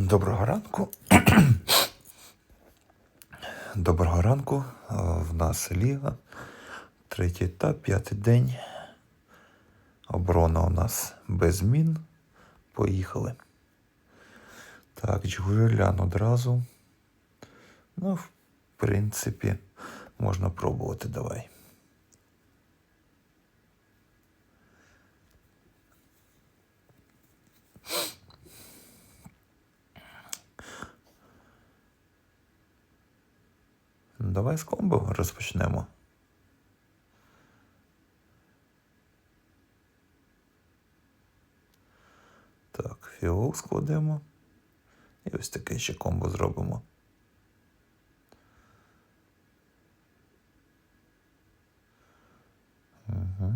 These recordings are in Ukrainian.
Доброго ранку. Доброго ранку. Е, В нас Ліга. Третій етап, п'ятий день. Оборона у нас без змін. Поїхали. Так, Джгулян одразу. Ну, в принципі, можна пробувати. Давай. Давай з комбо розпочнемо. Так, фіол складемо. І ось таке ще комбо зробимо. Угу.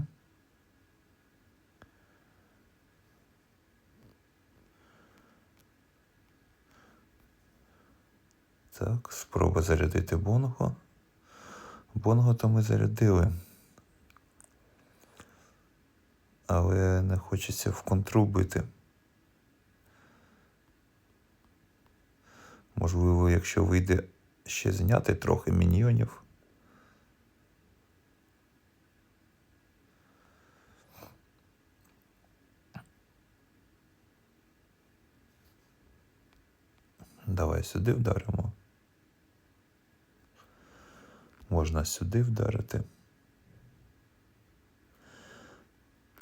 Так, спроба зарядити Бонго. Бонго то ми зарядили. Але не хочеться в контру бити. Можливо, якщо вийде ще зняти трохи міньйонів. Давай сюди вдаримо. Можна сюди вдарити.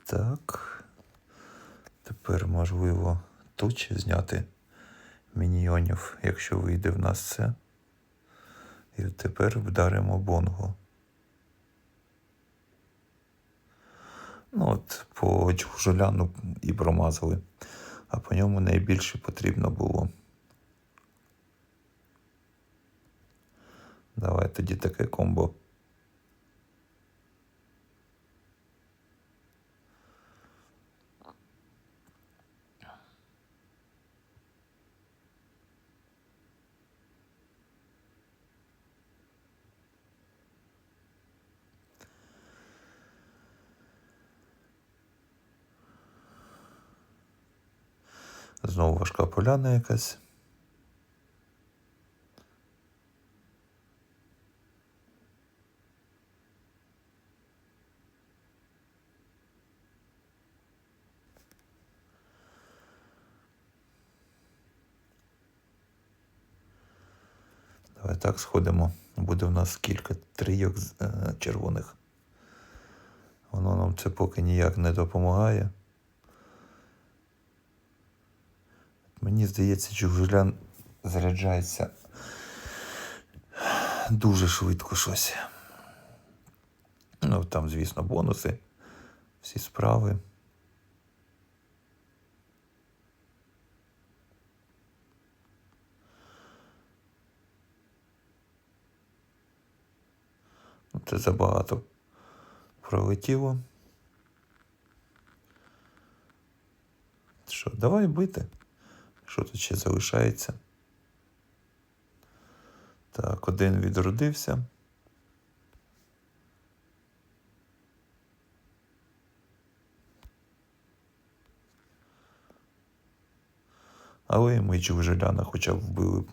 Так. Тепер можливо тут зняти міньйонів, якщо вийде в нас це. І тепер вдаримо бонго. Ну от по Джуляну і промазали, а по ньому найбільше потрібно було. Давай тоді таке комбо. Знову важка поляна якась. Давай так сходимо. Буде в нас кілька трійок е, червоних. Воно нам це поки ніяк не допомагає. Мені здається, Джугулян заряджається дуже швидко щось. Ну, там, звісно, бонуси, всі справи. Це забагато пролетіло. Що, давай бити. Що тут ще залишається? Так, один відродився. Але ми Джугжеляна хоча б вбили. б.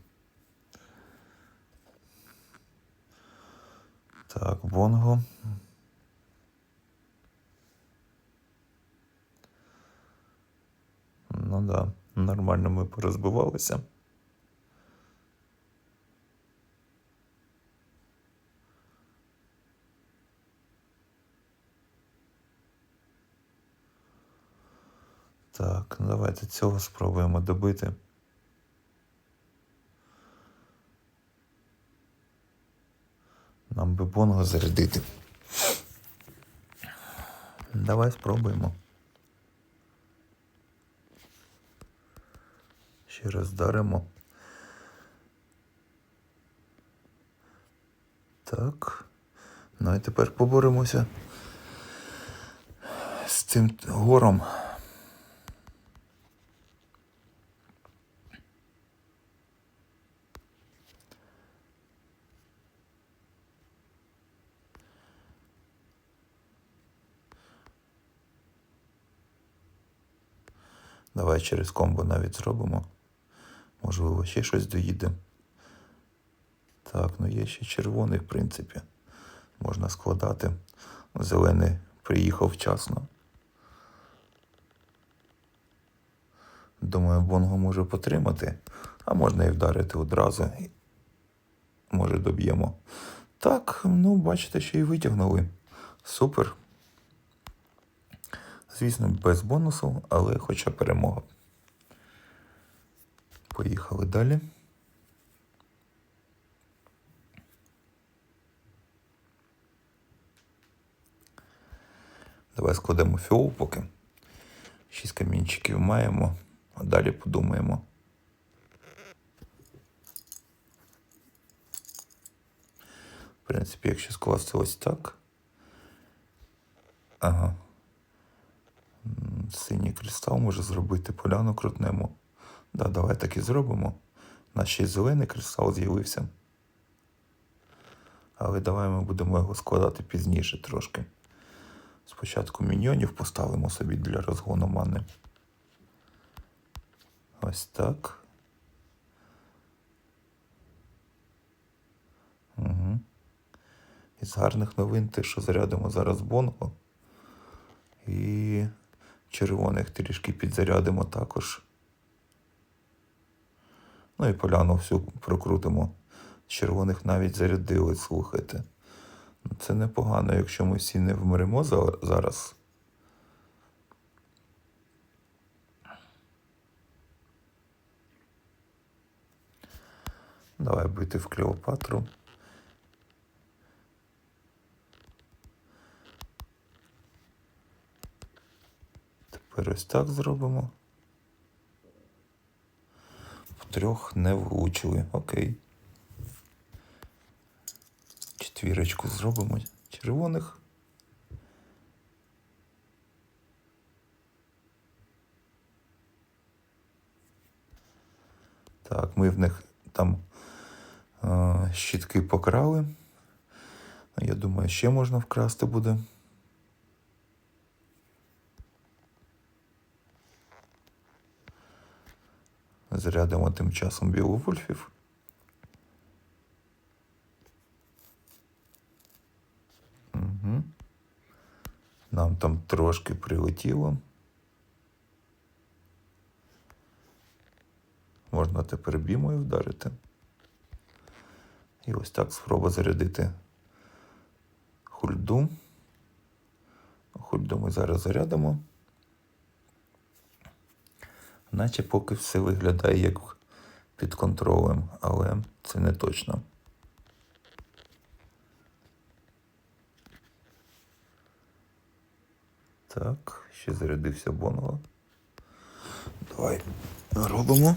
Так, Бонго. Ну да, нормально ми порозбивалися. Так, ну давайте цього спробуємо добити. Нам би бонго зарядити. Давай спробуємо. Ще раз вдаримо. Так. Ну і тепер поборемося з цим гором. Давай через комбо навіть зробимо. Можливо, ще щось доїде. Так, ну є ще червоний, в принципі. Можна складати. Зелений приїхав вчасно. Думаю, Бонго може потримати, а можна і вдарити одразу. Може, доб'ємо. Так, ну, бачите, що і витягнули. Супер. Звісно, без бонусу, але хоча перемога. Поїхали далі. Давай складемо фіол поки. Шість камінчиків маємо, а далі подумаємо. В принципі, якщо скласти ось так. Ага. Синій кристал може зробити поляну крутнему. Да, давай так і зробимо. У нас ще зелений кристал з'явився. Але давай ми будемо його складати пізніше трошки. Спочатку міньйонів поставимо собі для розгону мани. Ось так. Угу. Із гарних новин те, що зарядимо зараз бонго. І червоних трішки підзарядимо також. Ну і поляну всю прокрутимо. Червоних навіть зарядили, слухайте. Це непогано, якщо ми всі не вмремо зараз. Давай бити в Клеопатру. Тепер ось так зробимо. Втрьох не влучили. Окей. Четвірочку зробимо червоних. Так, ми в них там е, щітки покрали. Я думаю, ще можна вкрасти буде. Зарядимо тим часом біловольфів. Угу. Нам там трошки прилетіло. Можна тепер бімою вдарити. І ось так спроба зарядити хульду. Хульду ми зараз зарядимо. Наче поки все виглядає як під контролем, але це не точно. Так, ще зарядився Бонго. Давай робимо.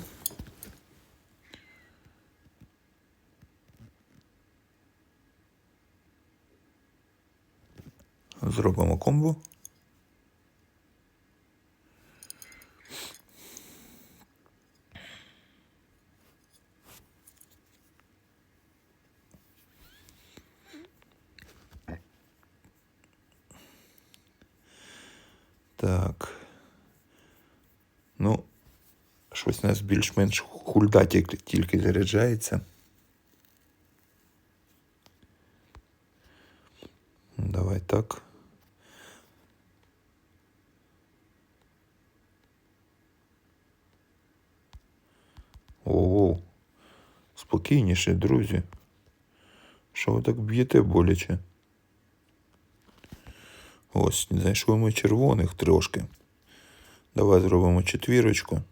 Зробимо комбо. Так. Ну, щось у нас більш-менш хульда тільки, заряджається. Давай так. Ого. Спокійніше, друзі. Що ви так б'єте боляче? Ось, знайшли ми червоних трошки. Давай зробимо четвірочку.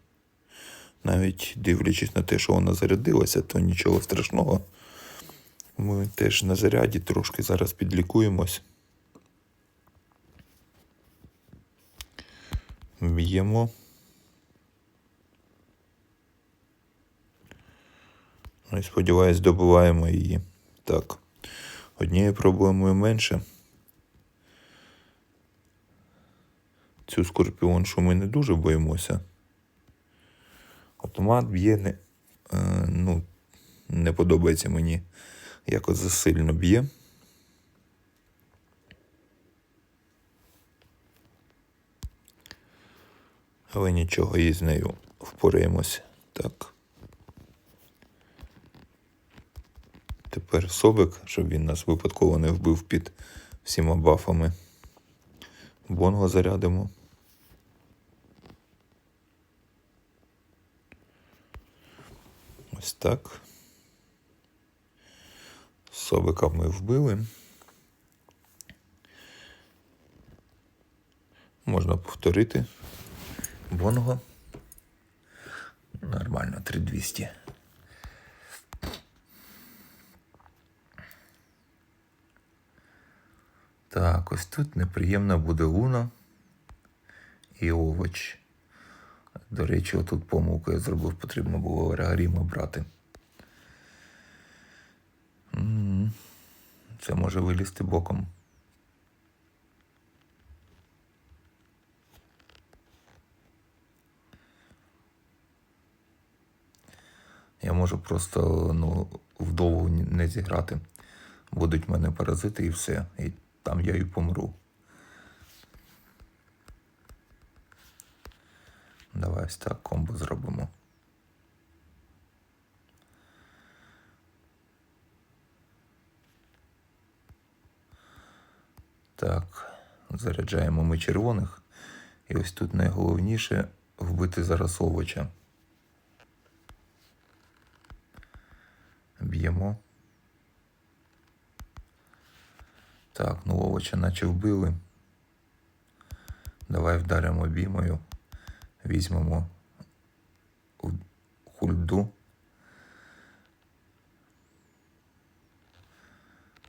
Навіть дивлячись на те, що вона зарядилася, то нічого страшного. Ми теж на заряді трошки зараз підлікуємось. Б'ємо. Ну і сподіваюсь, добиваємо її. Так. Однією проблемою менше. Цю скорпіоншу ми не дуже боїмося. Автомат б'є не е, ну, не подобається мені якось засильно б'є. Але нічого із нею впораємось. Так. Тепер Собик, щоб він нас випадково не вбив під всіма бафами. Бонго зарядимо. Ось так. Собика ми вбили. Можна повторити. Бонго. Нормально, 3200. Так, ось тут неприємна буде луна і овоч. До речі, отут помилку я зробив, потрібно було Регаріма брати. Це може вилізти боком. Я можу просто ну, вдовго не зіграти. Будуть в мене паразити і все. І там я і помру. Давай ось так комбо зробимо. Так, заряджаємо ми червоних. І ось тут найголовніше вбити зараз овоча. Б'ємо. Так, ну овоча наче вбили. Давай вдаримо бімою. Візьмемо хульду.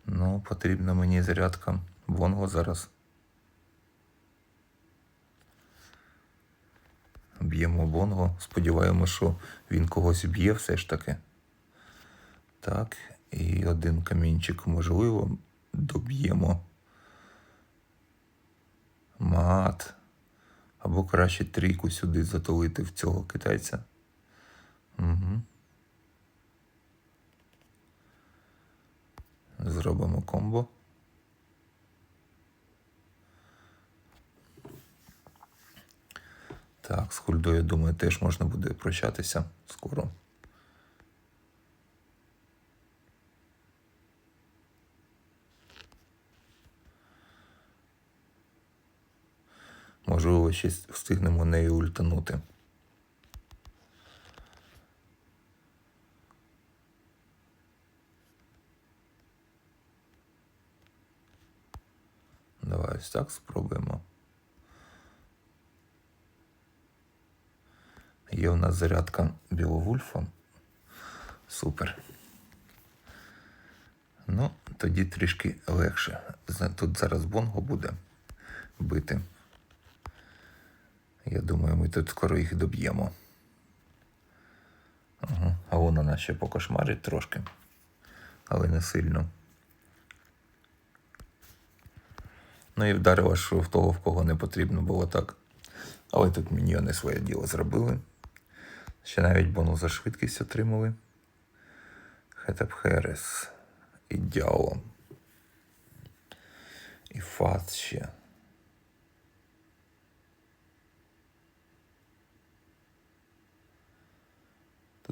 Ну, потрібна мені зарядка. Вонго зараз. Б'ємо Бонго. Сподіваємося, що він когось б'є все ж таки. Так, і один камінчик, можливо, доб'ємо. Мат. Або краще трійку сюди затолити в цього китайця. Угу. Зробимо комбо. Так, з хульдою, думаю, теж можна буде прощатися скоро. Можливо, ще встигнемо нею ультанути. Давай ось так спробуємо. Є у нас зарядка Біловульфа. Супер. Ну, тоді трішки легше. Тут зараз Бонго буде бити. Я думаю, ми тут скоро їх доб'ємо. Ага. А вона нас ще покошмарить трошки, але не сильно. Ну і вдарила, що в того, в кого не потрібно було так. Але тут міньйони своє діло зробили. Ще навіть бонус за швидкість отримали. Хетеп Херес. І Дяо. І Фат ще.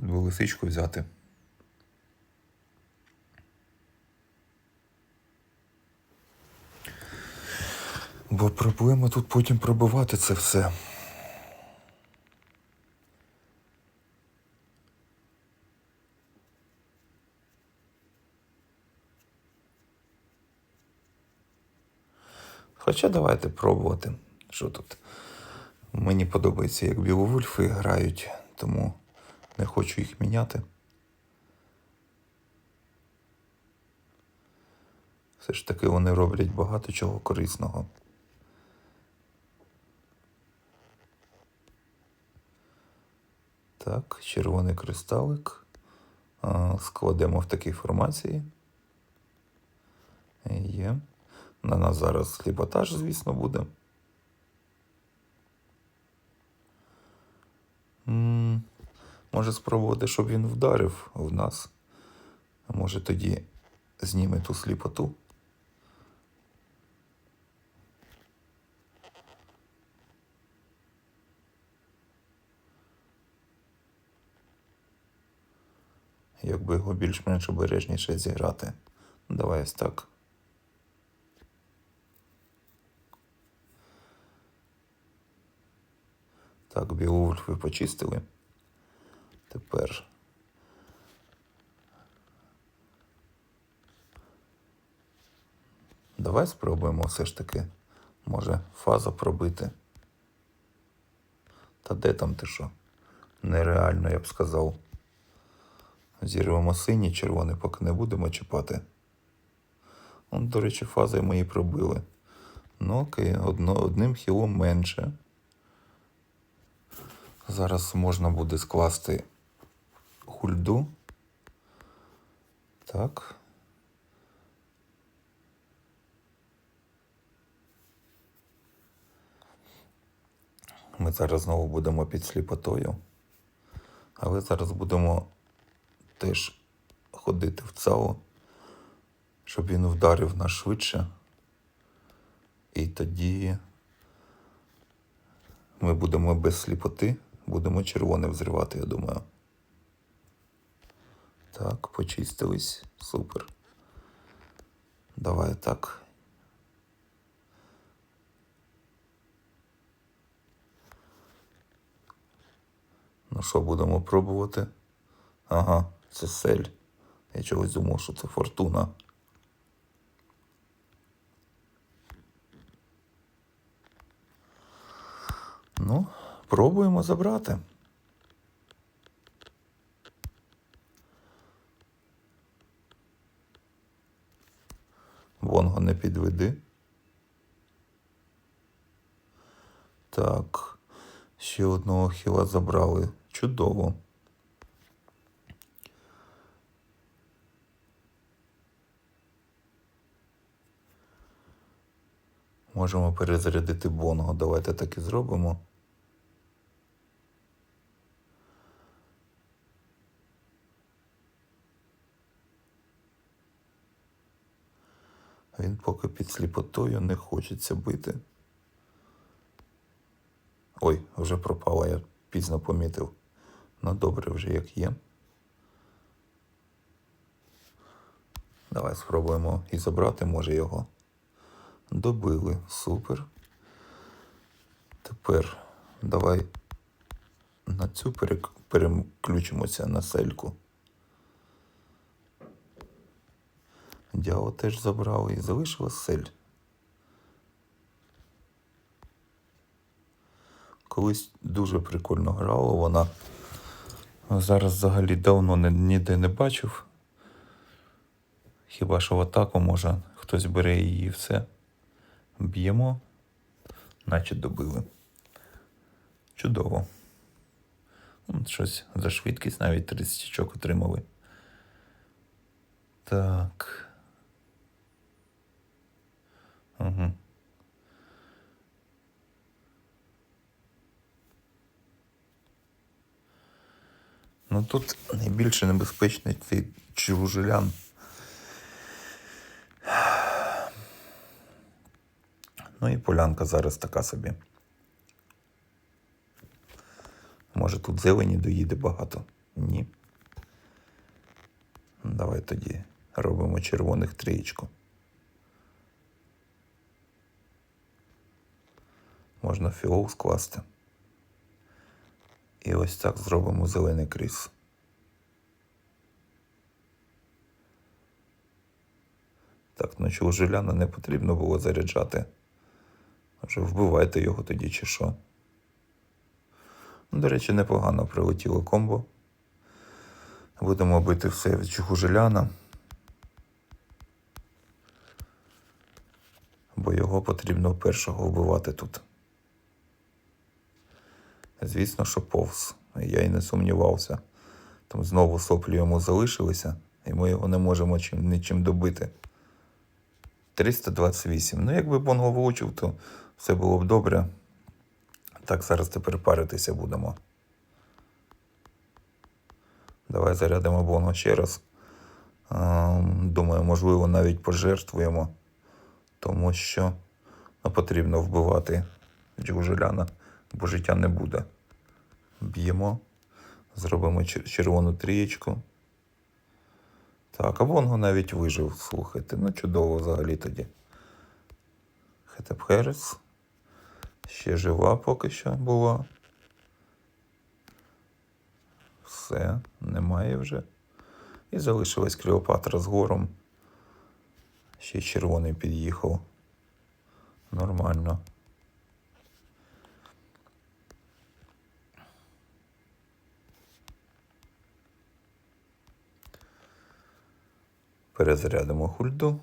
Лисичку взяти. Бо проблема тут потім пробивати це все. Хоча давайте пробувати. Що тут? Мені подобається, як біловульфи грають, тому не хочу їх міняти. Все ж таки вони роблять багато чого корисного. Так, червоний кристалик. Складемо в такій формації. Є. На нас зараз сліпотаж, звісно, буде. Може спробувати, щоб він вдарив в нас. Може тоді зніме ту сліпоту. якби його більш-менш обережніше зіграти. Давай ось так. Так, Біовульф ви почистили. Тепер. Давай спробуємо все ж таки. Може, фаза пробити. Та де там ти що? Нереально, я б сказав. Зірвемо синій, червоний, поки не будемо чіпати. Он, до речі, фази мої пробили. Ну окей, одно, одним хілом менше. Зараз можна буде скласти хульду. Так. Ми зараз знову будемо під сліпотою. Але зараз будемо теж ходити в ЦАО, щоб він вдарив нас швидше. І тоді ми будемо без сліпоти, будемо червоне взривати, я думаю. Так, почистились. Супер. Давай так. Ну що, будемо пробувати? Ага, це сель. Я чогось думав, що це фортуна. Ну, пробуємо забрати. Вонго не підведи. Так. Ще одного хіла забрали. Чудово. Можемо перезарядити Бонго. Давайте так і зробимо. Він поки під сліпотою не хочеться бити. Ой, вже пропала, я пізно помітив. Ну добре вже як є. Давай спробуємо і забрати, може, його. Добили, супер. Тепер давай на цю переключимося на сельку. Дяо теж забрали і залишилась сель. Колись дуже прикольно грала вона. Зараз взагалі давно ніде не бачив. Хіба що в атаку може хтось бере її і все. Б'ємо, наче добили. Чудово. Щось за швидкість навіть 30 очок отримали. Так. Угу. Ну тут найбільше небезпечний цей чужелян. Ну і полянка зараз така собі. Може тут зелені доїде багато? Ні. Давай тоді робимо червоних трієчку. Можна фіол скласти. І ось так зробимо зелений кріс. Так, ну чого жиляна не потрібно було заряджати. Вже вбивайте його тоді чи що. Ну, До речі, непогано прилетіло комбо. Будемо бити все від чухужеляна. Бо його потрібно першого вбивати тут. Звісно, що повз. Я й не сумнівався. Там знову соплі йому залишилися, і ми його не можемо чим, нічим добити. 328. Ну, якби Бонго влучив, то все було б добре. Так, зараз тепер паритися будемо. Давай зарядимо Бонго ще раз. Думаю, можливо, навіть пожертвуємо, тому що ну, потрібно вбивати Джужиляна, бо життя не буде. Б'ємо, зробимо червону трієчку. Так, а Вонго навіть вижив, слухайте. Ну, чудово взагалі тоді. Хетепхерес. Ще жива поки що була. Все, немає вже. І залишилась Клеопатра з гором. Ще червоний під'їхав. Нормально. Перезарядимо хульду.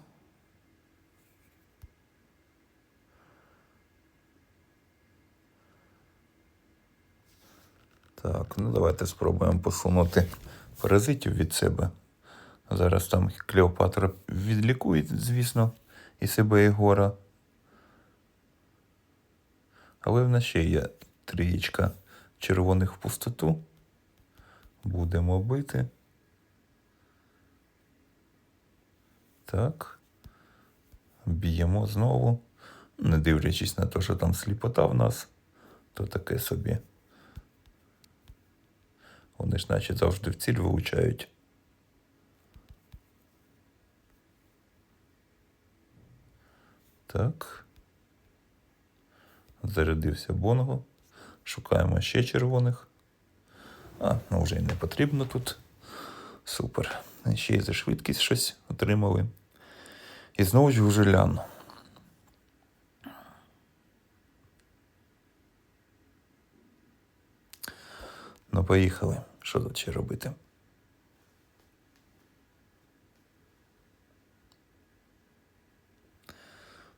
Так, ну давайте спробуємо посунути паразитів від себе. Зараз там Клеопатра відлікує, звісно, і себе, і гора. Але в нас ще є трієчка червоних в пустоту. Будемо бити. Так. Б'ємо знову. Не дивлячись на те, що там сліпота в нас, то таке собі. Вони ж наче завжди в ціль вилучають. Так. Зарядився Бонго. Шукаємо ще червоних. А, ну вже й не потрібно тут. Супер. Ще й за швидкість щось отримали. І знову ж вужелян. Ну, поїхали. Що тут ще робити?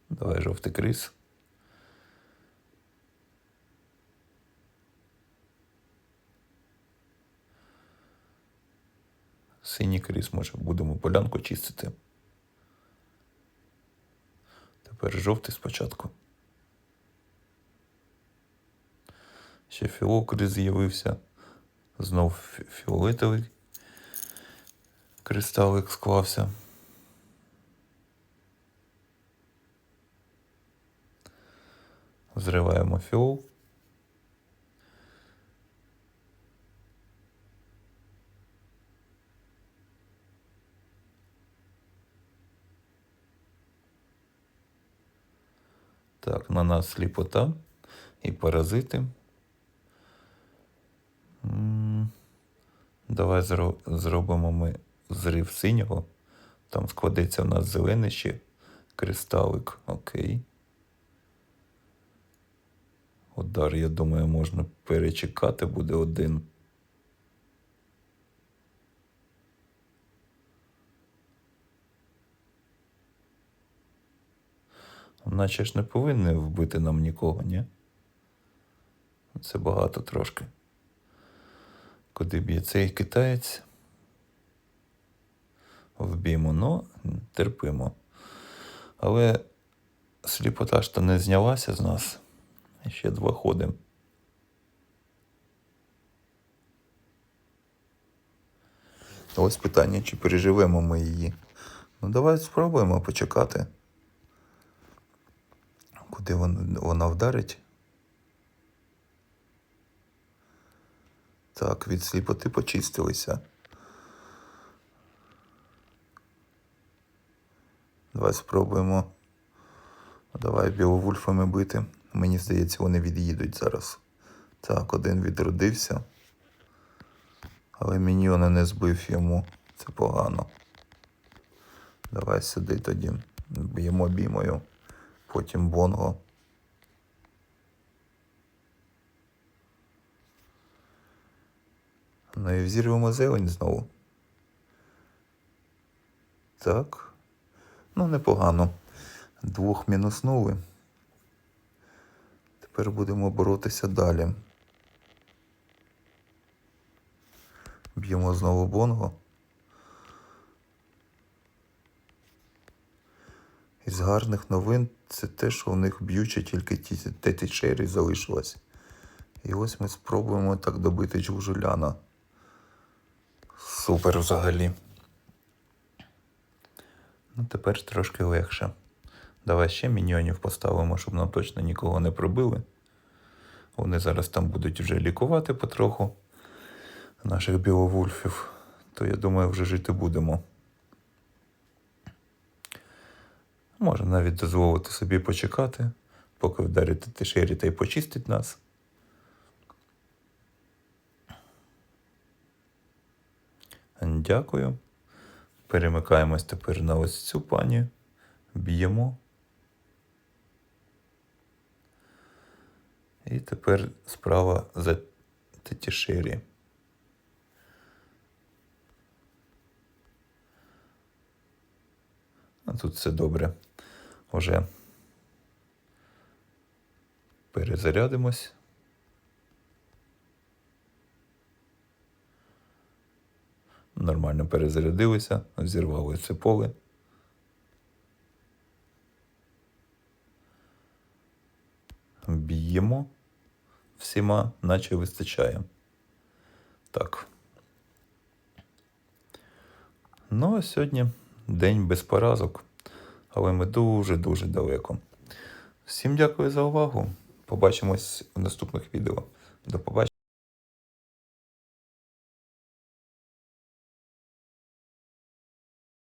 Давай жовтий крис. Синій крис, може, будемо полянку чистити. Тепер жовтий спочатку. Ще фіокрис з'явився. Знов фіолетовий кристалик склався. Зриваємо фіол. Так, на нас сліпота і паразити. Давай зро- зробимо ми зрив синього. Там складеться в нас зелений ще кристалик. Окей. Удар, я думаю, можна перечекати, буде один. Наче ж не повинні вбити нам нікого, ні? Це багато трошки. Куди б'є цей китаєць? Вб'ємо, ну, терпимо. Але сліпота ж то не знялася з нас. Ще два ходи. Ось питання, чи переживемо ми її. Ну, давай спробуємо почекати. Куди вона, вдарить? Так, від сліпоти почистилися. Давай спробуємо. Давай біловульфами бити. Мені здається, вони від'їдуть зараз. Так, один відродився. Але міньйона не збив йому. Це погано. Давай сюди тоді. Б'ємо бімою. Потім бонго. Ну і взірвемо зелень знову. Так. Ну, непогано. Двох мінуснули. Тепер будемо боротися далі. Б'ємо знову бонго. Із гарних новин це те, що у них б'юча тільки ті теті Шері залишилась. І ось ми спробуємо так добити Джужуляна. Супер взагалі. Ну, тепер трошки легше. Давай ще міньйонів поставимо, щоб нам точно нікого не пробили. Вони зараз там будуть вже лікувати потроху наших біловульфів. То я думаю, вже жити будемо. Може навіть дозволити собі почекати, поки вдарить тишері та й почистить нас. Дякую. Перемикаємось тепер на ось цю пані. Б'ємо. І тепер справа за тетішері. А тут все добре. Уже перезарядимось. Нормально перезарядилися, зірвали це поле. Б'ємо всіма, наче вистачає. Так. Ну, а сьогодні день без поразок, але ми дуже-дуже далеко. Всім дякую за увагу. Побачимось в наступних відео. До побачення.